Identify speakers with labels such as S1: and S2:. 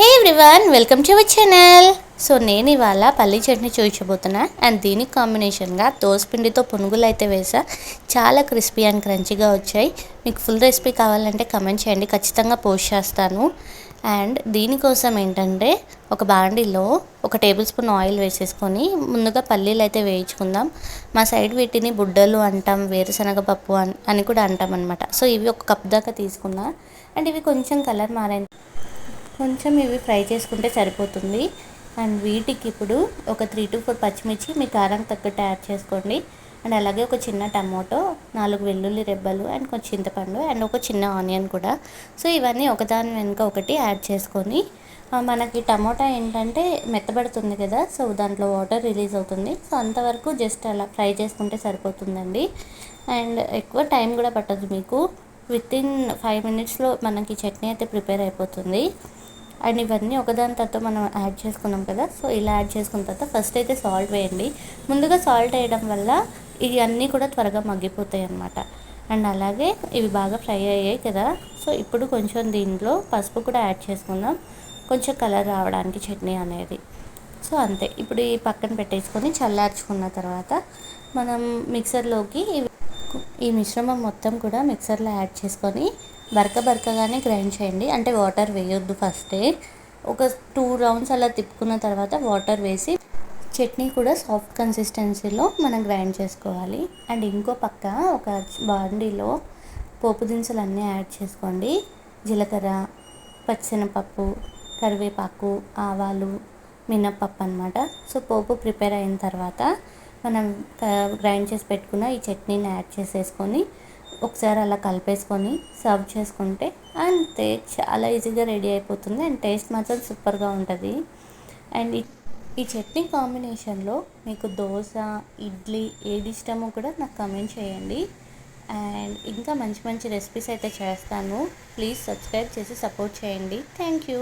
S1: Hey everyone welcome to our channel so నేను ఇవాళ పల్లి చట్నీ చూపించబోతున్నా. అండ్ దీనికి కాంబినేషన్గా పిండితో పునుగులు అయితే వేసా. చాలా క్రిస్పీ అండ్ క్రంచీగా వచ్చాయి. మీకు ఫుల్ రెసిపీ కావాలంటే కమెంట్ చేయండి. ఖచ్చితంగా పోస్ట్ చేస్తాను. అండ్ దీనికోసం ఏంటంటే ఒక బాండీలో ఒక టేబుల్ స్పూన్ ఆయిల్ వేసేసుకొని ముందుగా పల్లీలు అయితే వేయించుకుందాం. మా సైడ్ వీటిని బుడ్డలు అంటాం వేరుశనగ పప్పు అని కూడా అంటాం అనమాట సో ఇవి ఒక కప్ దాకా తీసుకున్నా. అండ్ ఇవి కొంచెం కలర్ మారాయి కొంచెం ఇవి ఫ్రై చేసుకుంటే సరిపోతుంది. అండ్ వీటికి ఇప్పుడు ఒక త్రీ టు ఫోర్ పచ్చిమిర్చి మీ కారం తగ్గట్టు యాడ్ చేసుకోండి. అండ్ అలాగే ఒక చిన్న టమాటో నాలుగు వెల్లుల్లి రెబ్బలు అండ్ కొంచెం చింతపండు అండ్ ఒక చిన్న ఆనియన్ కూడా. సో ఇవన్నీ ఒకదాని వెనుక ఒకటి యాడ్ చేసుకొని మనకి టమాటా ఏంటంటే మెత్తబడుతుంది కదా సో దాంట్లో వాటర్ రిలీజ్ అవుతుంది. సో అంతవరకు జస్ట్ అలా ఫ్రై చేసుకుంటే సరిపోతుందండి. అండ్ ఎక్కువ టైం కూడా పట్టదు మీకు. విత్ ఇన్ ఫైవ్ మినిట్స్లో మనకి చట్నీ అయితే ప్రిపేర్ అయిపోతుంది. అండ్ ఇవన్నీ ఒకదాని తర్వాత మనం యాడ్ చేసుకున్నాం కదా సో ఇలా యాడ్ చేసుకున్న తర్వాత ఫస్ట్ అయితే సాల్ట్ వేయండి. ముందుగా సాల్ట్ వేయడం వల్ల ఇవి అన్నీ కూడా త్వరగా మగ్గిపోతాయి అన్నమాట. అండ్ అలాగే ఇవి బాగా ఫ్రై అయ్యాయి కదా సో ఇప్పుడు కొంచెం దీంట్లో పసుపు కూడా యాడ్ చేసుకుందాం. కొంచెం కలర్ రావడానికి చట్నీ అనేది. సో అంతే ఇప్పుడు ఈ పక్కన పెట్టేసుకొని చల్లార్చుకున్న తర్వాత మనం మిక్సర్లోకి ఈ మిశ్రమం మొత్తం కూడా మిక్సర్లో యాడ్ చేసుకొని బరక బరకగానే గ్రైండ్ చేయండి. అంటే వాటర్ వేయొద్దు ఫస్టే. ఒక టూ రౌండ్స్ అలా తిప్పుకున్న తర్వాత వాటర్ వేసి చట్నీ కూడా సాఫ్ట్ కన్సిస్టెన్సీలో మనం గ్రైండ్ చేసుకోవాలి. అండ్ ఇంకో పక్క ఒక బాండీలో పోపు దినుసులు అన్నీ యాడ్ చేసుకోండి. జీలకర్ర పచ్చినపప్పు కరివేపాకు ఆవాలు మినప్పప్పు అనమాట సో పోపు ప్రిపేర్ అయిన తర్వాత మనం గ్రైండ్ చేసి పెట్టుకున్న ఈ చట్నీని యాడ్ చేసేసుకొని ఒకసారి అలా కలిపేసుకొని సర్వ్ చేసుకుంటే అంతే చాలా ఈజీగా రెడీ అయిపోతుంది అండ్ టేస్ట్ మాత్రం సూపర్గా ఉంటుంది. అండ్ ఈ చట్నీ కాంబినేషన్లో మీకు దోశ ఇడ్లీ ఏది ఇష్టమో కూడా నాకు కమెంట్ చేయండి. అండ్ ఇంకా మంచి మంచి రెసిపీస్ అయితే చేస్తాను. ప్లీజ్ సబ్స్క్రైబ్ చేసి సపోర్ట్ చేయండి. Thank you.